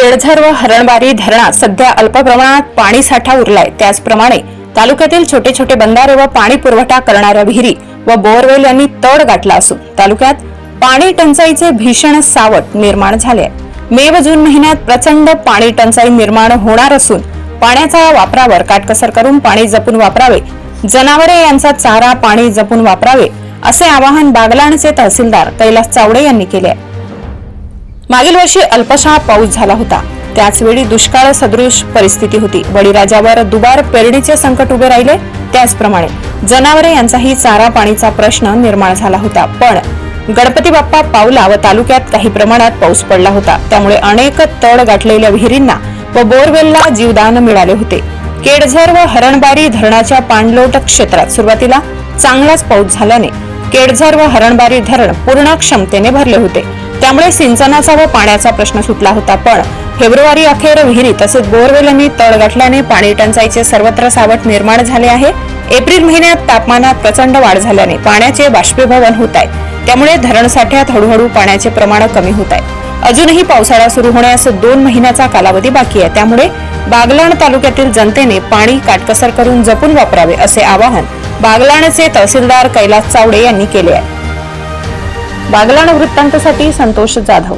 केळझर व हरणबारी धरणात सध्या अल्प प्रमाणात पाणी साठा उरलाय. त्याचप्रमाणे तालुक्यातील छोटे छोटे बंधारे व पाणी पुरवठा करणाऱ्या विहिरी व बोअरवेल यांनी तड गाठला असून तालुक्यात पाणी टंचाईचे भीषण सावट निर्माण झाले मे व जून महिन्यात प्रचंड पाणी टंचाई निर्माण होणार असून पाण्याच्या वापरावर काटकसर करून पाणी जपून वापरावे जनावरे यांचा चारा पाणी जपून वापरावे असे आवाहन बागलाणचे तहसीलदार कैलास चावडे यांनी केले आहे. मागील वर्षी अल्पशा पाऊस झाला होता. त्याचवेळी दुष्काळ सदृश परिस्थिती होती. बळीराजावर दुबार पेरणीचे संकट उभे राहिले. त्याचप्रमाणे जनावरे यांचाही चारा पाणीचा प्रश्न निर्माण झाला होता. पण गणपती बाप्पा पावला व तालुक्यात काही प्रमाणात पाऊस पडला होता. त्यामुळे अनेक तड गाठलेल्या विहिरींना व बोरवेलला जीवदान मिळाले होते. केडझर व हरणबारी धरणाच्या पाणलोट क्षेत्रात सुरुवातीला चांगलाच पाऊस झाल्याने केडझर व हरणबारी धरण पूर्ण क्षमतेने भरले होते. त्यामुळे सिंचनाचा व पाण्याचा प्रश्न सुटला होता. पण फेब्रुवारी अखेर विहिरी तसेच बोरवेलांनी तळ गाठल्याने पाणी टंचाईचे सर्वत्र सावट निर्माण झाले आहे. एप्रिल महिन्यात तापमानात प्रचंड वाढ झाल्याने पाण्याचे बाष्पीभवन होत आहे. त्यामुळे धरण साठ्यात हळूहळू पाण्याचे प्रमाण कमी होत आहे. अजूनही पावसाळा सुरू होण्यास दोन महिन्याचा कालावधी बाकी आहे. त्यामुळे बागलाण तालुक्यातील जनतेने पाणी काटकसर करून जपून वापरावे असे आवाहन बागलाणचे तहसीलदार कैलास चावडे यांनी केले आहे. बागलाण वृत्तांतासाठी संतोष जाधव